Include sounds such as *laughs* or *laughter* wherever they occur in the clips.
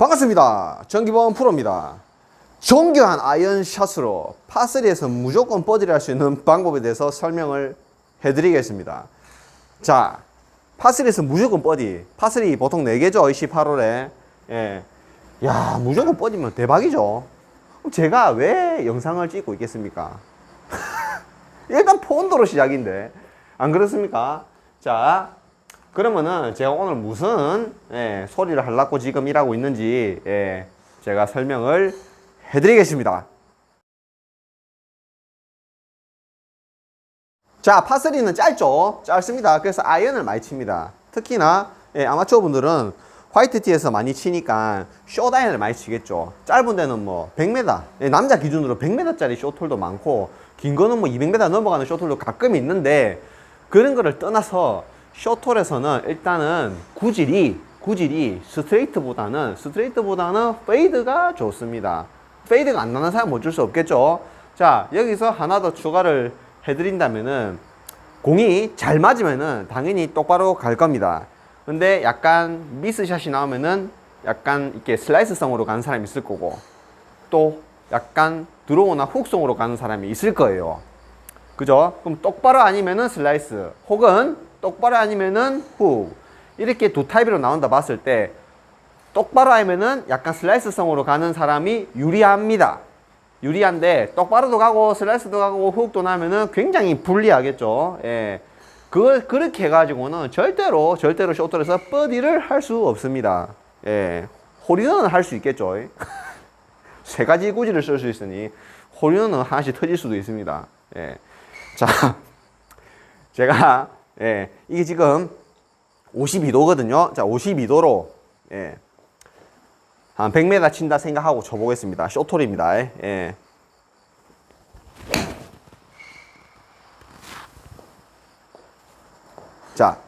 반갑습니다. 정기범 프로입니다. 정교한 아이언샷으로 파3에서 무조건 버디를 할 수 있는 방법에 대해서 설명을 해드리겠습니다. 자, 파3에서 무조건 버디. 파3 보통 4개죠, 28홀에. 예. 야, 무조건 버디면 대박이죠. 제가 왜 영상을 찍고 있겠습니까? *laughs* 일단 폰도로 시작인데. 안 그렇습니까? 자, 그러면은 제가 오늘 무슨 예, 소리를 하려고 지금 일하고 있는지 예, 제가 설명을 해드리겠습니다. 자, 파3는 짧죠? 짧습니다. 그래서 아이언을 많이 칩니다. 특히나 예, 아마추어 분들은 화이트티에서 많이 치니까 숏 아이언을 많이 치겠죠. 짧은 데는 뭐 100m, 예, 남자 기준으로 100m짜리 숏홀도 많고 긴 거는 뭐 200m 넘어가는 숏홀도 가끔 있는데 그런 거를 떠나서 숏홀에서는 일단은 구질이 구질이 스트레이트보다는 스트레이트보다는 페이드가 좋습니다. 페이드가 안 나는 사람 어쩔 수 없겠죠. 자 여기서 하나 더 추가를 해드린다면은 공이 잘 맞으면은 당연히 똑바로 갈 겁니다. 근데 약간 미스샷이 나오면은 약간 이렇게 슬라이스성으로 가는 사람이 있을 거고 또 약간 드로우나 훅성으로 가는 사람이 있을 거예요. 그죠? 그럼 똑바로 아니면은 슬라이스 혹은 똑바로 아니면은 훅 이렇게 두 타입으로 나온다 봤을 때 똑바로 하면은 약간 슬라이스성으로 가는 사람이 유리합니다. 유리한데 똑바로도 가고 슬라이스도 가고 훅도 나면은 굉장히 불리하겠죠. 예. 그걸 그렇게 해가지고는 절대로 절대로 쇼트에서 버디를 할 수 없습니다. 예. 홀인원은 할 수 있겠죠. *laughs* 세 가지 구질을 쓸 수 있으니 홀인원은 하나씩 터질 수도 있습니다. 예. 자, *laughs* 제가 예, 이게 지금 52도거든요. 자, 52도로 예, 한 100m 친다 생각하고 쳐보겠습니다. 쇼톨입니다. 예. 자,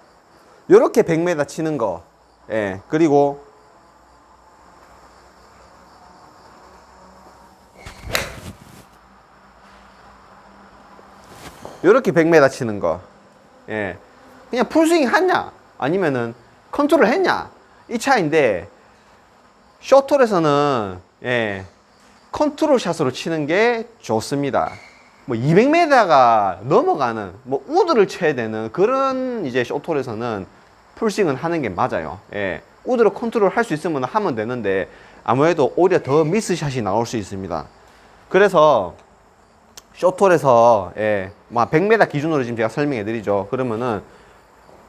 요렇게 100m 치는 거. 예, 그리고 요렇게 100m 치는 거. 예. 그냥 풀스윙 했냐? 아니면은 컨트롤 했냐? 이 차인데, 쇼톨에서는, 예, 컨트롤 샷으로 치는 게 좋습니다. 뭐 200m가 넘어가는, 뭐 우드를 쳐야 되는 그런 이제 쇼톨에서는 풀스윙은 하는 게 맞아요. 예. 우드로 컨트롤 할 수 있으면 하면 되는데, 아무래도 오히려 더 미스샷이 나올 수 있습니다. 그래서, 쇼톨에서 예, 뭐 100m 기준으로 지금 제가 설명해 드리죠. 그러면은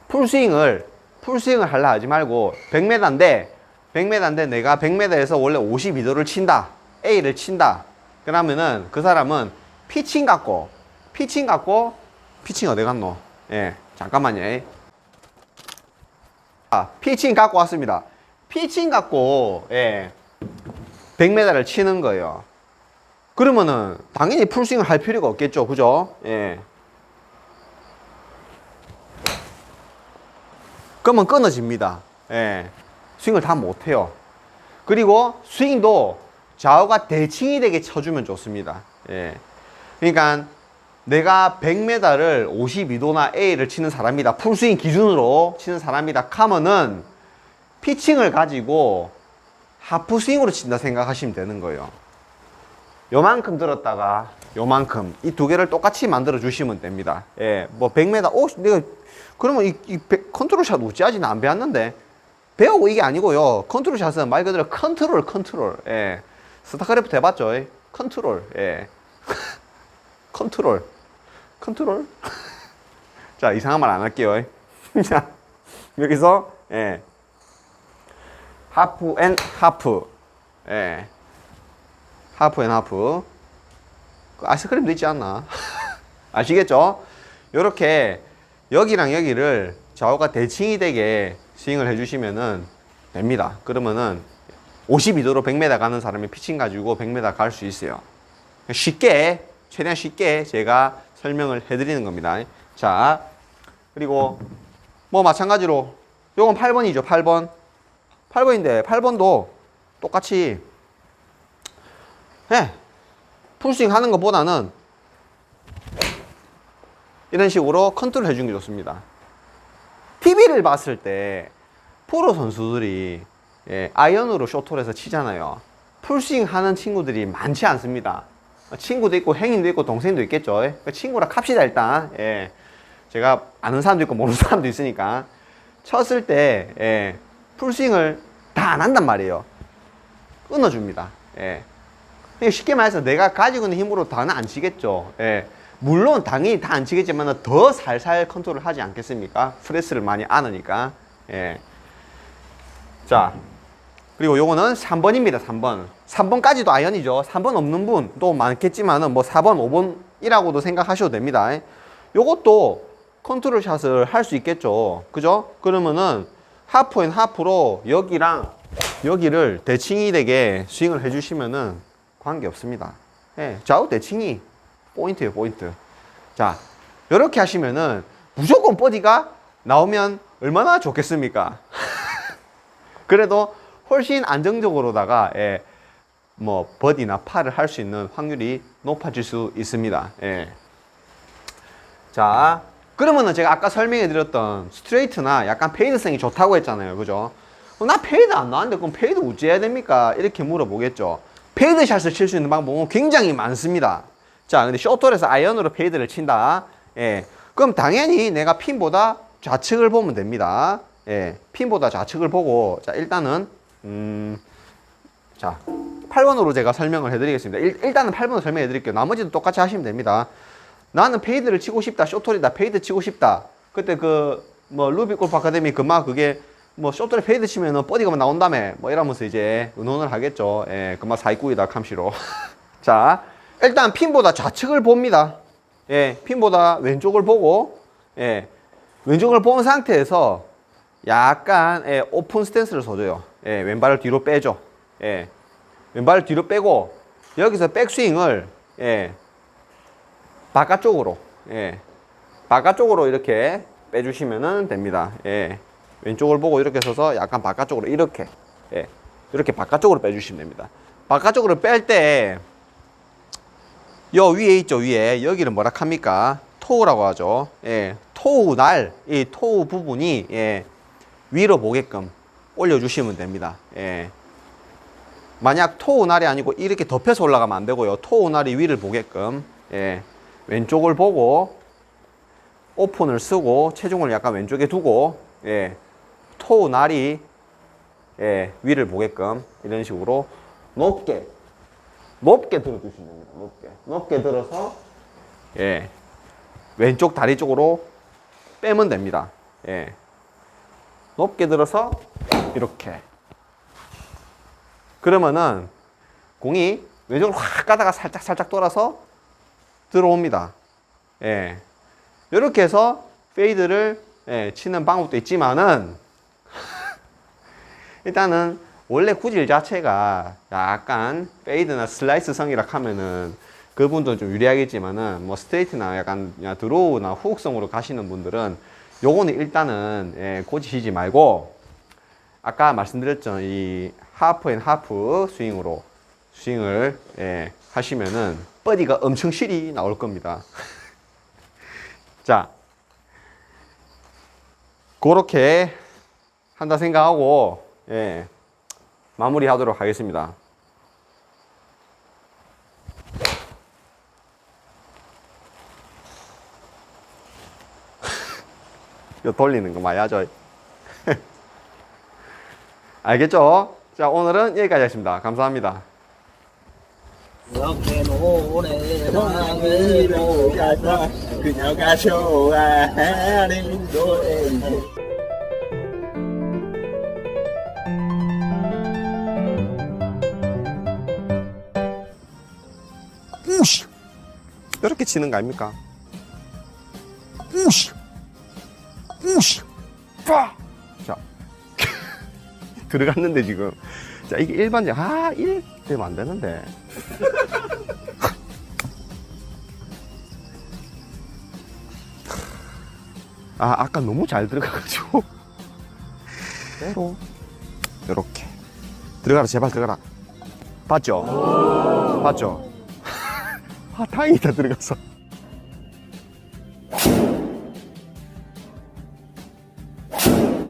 풀스윙을 풀스윙을 하려 하지 말고 100m인데 100m인데 내가 100m에서 원래 52도를 친다. A를 친다. 그러면은 그 사람은 피칭 갖고 피칭 갖고 피칭 어디 갔노? 예. 잠깐만요. 아, 피칭 갖고 왔습니다. 피칭 갖고 예. 100m를 치는 거예요. 그러면은 당연히 풀스윙을 할 필요가 없겠죠. 그죠? 예. 그러면 끊어집니다. 예. 스윙을 다 못해요. 그리고 스윙도 좌우가 대칭이 되게 쳐주면 좋습니다. 예. 그러니까 내가 100m를 52도나 A를 치는 사람이다. 풀스윙 기준으로 치는 사람이다. 카면은 피칭을 가지고 하프 스윙으로 친다 생각하시면 되는 거예요. 요만큼 들었다가 요만큼 이 두 개를 똑같이 만들어 주시면 됩니다. 예, 뭐 100m, 오, 내가 그러면 이, 이 백- 컨트롤 샷 어찌하지는 안 배웠는데 배우고 이게 아니고요. 컨트롤 샷은 말 그대로 컨트롤, 컨트롤. 예, 스타크래프트 해봤죠? 예? 컨트롤, 예, *laughs* 컨트롤, 컨트롤. *laughs* 자 이상한 말 안 할게요. 예. *laughs* 자 여기서 예, 하프 앤 하프, 예. 하프 앤 하프. 그 아이스크림도 있지 않나? *laughs* 아시겠죠? 요렇게 여기랑 여기를 좌우가 대칭이 되게 스윙을 해주시면은 됩니다. 그러면은 52도로 100m 가는 사람이 피칭 가지고 100m 갈 수 있어요. 쉽게, 최대한 쉽게 제가 설명을 해드리는 겁니다. 자, 그리고 뭐 마찬가지로 요건 8번이죠. 8번. 8번인데 8번도 똑같이 예. 풀스윙 하는 것보다는 이런 식으로 컨트롤 해주는 게 좋습니다. TV를 봤을 때 프로 선수들이 예, 아이언으로 쇼트홀에서 치잖아요. 풀스윙 하는 친구들이 많지 않습니다. 친구도 있고 행인도 있고 동생도 있겠죠. 예, 그 친구라 캅시다 일단. 예. 제가 아는 사람도 있고 모르는 사람도 있으니까 쳤을 때 예, 풀스윙을 다 안 한단 말이에요. 끊어줍니다. 예. 쉽게 말해서 내가 가지고 있는 힘으로 다는 안 치겠죠. 예. 물론 당연히 다 안 치겠지만 더 살살 컨트롤 하지 않겠습니까? 프레스를 많이 안으니까. 예. 자, 그리고 요거는 3번입니다. 3번. 3번까지도 아이언이죠. 3번 없는 분도 많겠지만은 뭐 4번, 5번이라고도 생각하셔도 됩니다. 요것도 컨트롤 샷을 할 수 있겠죠. 그죠? 그러면은 하프인 하프로 여기랑 여기를 대칭이 되게 스윙을 해주시면은 관계 없습니다. 예, 좌우 대칭이 포인트예요, 포인트. 자, 이렇게 하시면은 무조건 버디가 나오면 얼마나 좋겠습니까? *laughs* 그래도 훨씬 안정적으로다가 예, 뭐 버디나 파를 할 수 있는 확률이 높아질 수 있습니다. 예. 자, 그러면은 제가 아까 설명해 드렸던 스트레이트나 약간 페이드성이 좋다고 했잖아요. 그죠? 어, 나 페이드 안 나왔는데 그럼 페이드 어찌 해야 됩니까? 이렇게 물어보겠죠. 페이드 샷을 칠 수 있는 방법은 굉장히 많습니다. 자, 근데 쇼트홀에서 아이언으로 페이드를 친다. 예. 그럼 당연히 내가 핀보다 좌측을 보면 됩니다. 예. 핀보다 좌측을 보고, 자, 일단은, 음, 자, 8번으로 제가 설명을 해드리겠습니다. 일, 일단은 8번으로 설명해 드릴게요. 나머지도 똑같이 하시면 됩니다. 나는 페이드를 치고 싶다. 쇼트홀이다. 페이드 치고 싶다. 그때 그, 뭐, 루비 골프 아카데미 그마 그게, 뭐, 쇼트홀에 페이드 치면은 버디가 나온다며. 뭐, 이러면서 이제 의논을 하겠죠. 예, 그마 사이꾸이다, 감시로. *laughs* 자, 일단 핀보다 좌측을 봅니다. 예, 핀보다 왼쪽을 보고, 예, 왼쪽을 본 상태에서 약간, 예, 오픈 스탠스를 서줘요. 예, 왼발을 뒤로 빼죠. 예, 왼발을 뒤로 빼고, 여기서 백스윙을, 예, 바깥쪽으로, 예, 바깥쪽으로 이렇게 빼주시면 됩니다. 예, 왼쪽을 보고 이렇게 서서 약간 바깥쪽으로 이렇게, 예, 이렇게 바깥쪽으로 빼주시면 됩니다. 바깥쪽으로 뺄 때, 요 위에 있죠, 위에. 여기를 뭐라 합니까? 토우라고 하죠. 예, 토우 날, 이 토우 부분이, 예, 위로 보게끔 올려주시면 됩니다. 예. 만약 토우 날이 아니고 이렇게 덮여서 올라가면 안 되고요. 토우 날이 위를 보게끔, 예, 왼쪽을 보고, 오픈을 쓰고, 체중을 약간 왼쪽에 두고, 예, 토우 날이, 예, 위를 보게끔, 이런 식으로 높게, 높게 들어주시면 됩니다. 높게. 높게 들어서, 예, 왼쪽 다리 쪽으로 빼면 됩니다. 예. 높게 들어서, 이렇게. 그러면은, 공이 왼쪽으로 확 가다가 살짝 살짝 돌아서 들어옵니다. 예. 이렇게 해서 페이드를 예, 치는 방법도 있지만은 일단은 원래 구질 자체가 약간 페이드나 슬라이스 성이라 하면은 그분도 좀 유리하겠지만은 뭐 스트레이트나 약간 드로우나 후uk성으로 가시는 분들은 요거는 일단은 예, 고치시지 말고 아까 말씀드렸죠 이 하프 앤 하프 스윙으로 스윙을 예, 하시면은 버디가 엄청 실이 나올 겁니다. *laughs* 자, 그렇게 한다 생각하고 예, 마무리하도록 하겠습니다. *laughs* 이거 돌리는 거 하죠. *laughs* 알겠죠? 자, 오늘은 여기까지 하겠습니다. 감사합니다. 우시! 이렇게 치는 거 아닙니까? 우시! 우시! 빠! 자. *laughs* 들어갔는데 지금. 자, 이게 일반적, 아, 1 되면 안 되는데. *laughs* 아, 아까 너무 잘 들어가가지고. 때로, 요렇게. 들어가라, 제발 들어가라. 봤죠? 봤죠? 아, 다행이다, 들어갔어.